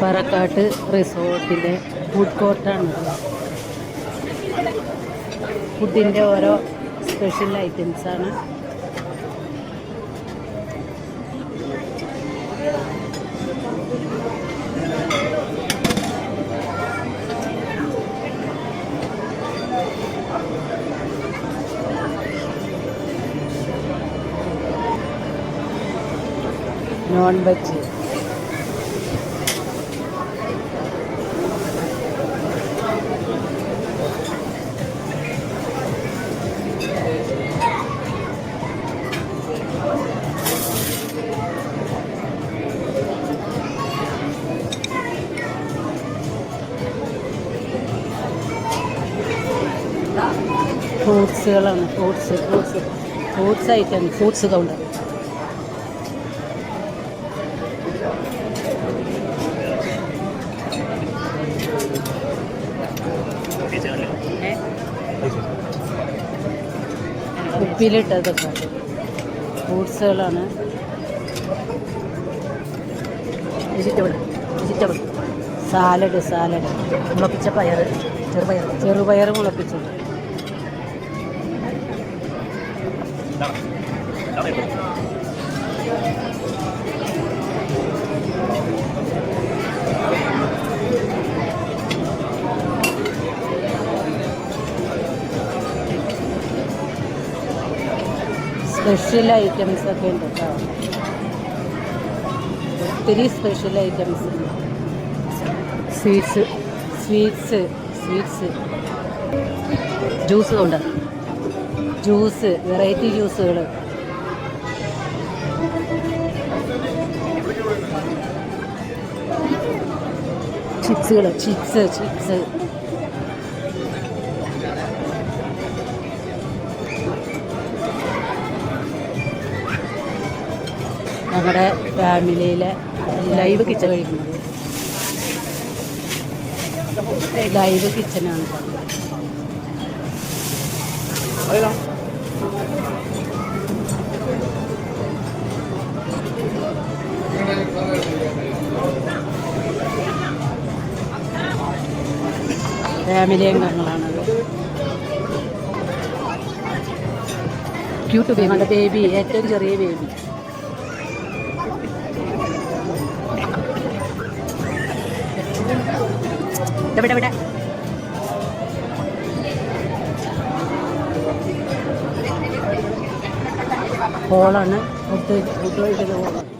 Parakkat റിസോർട്ടിലെ food കോർട്ടാണ് ഫുഡിന്റെ ഓരോ special ഐറ്റംസാണ് non veg ഫ്രൂട്ട്സുകളാണ്. Fruits fruits. Fruits item fruits counter ഉപ്പിലിട്ടതൊക്കെ ഫ്രൂട്ട്സുകളാണ്. Vegetable vegetable. Salad salad. മുളപ്പിച്ച പയർ ചെറുപയർ ചെറുപയർ മുളപ്പിച്ചത്. സ്പെഷ്യൽ ഐറ്റംസ് ഒക്കെ ഉണ്ട് കേട്ടോ ഒത്തിരി സ്പെഷ്യൽ ഐറ്റംസ് ഉണ്ട്. Sweets sweets sweets juice counter juice variety ജ്യൂസുകൾ ചിപ്സുകൾ ചിപ്സ് ചിപ്സ്. നമ്മുടെ ഫാമിലിയിലെ ലൈവ് കിച്ചൺ. കഴിക്കുന്നത് ലൈവ് കിച്ചനാണ്. ഫാമിലി അംഗങ്ങളാണത് ക്യൂട്ട് ബേബി നമ്മുടെ ബേബി ഏറ്റവും ചെറിയ ബേബി ഇവിടെ ഇവിടെ. ഹോളാണ് ഫുഡ് ഫുഡ് കഴിക്കുന്ന ഹോളാണ്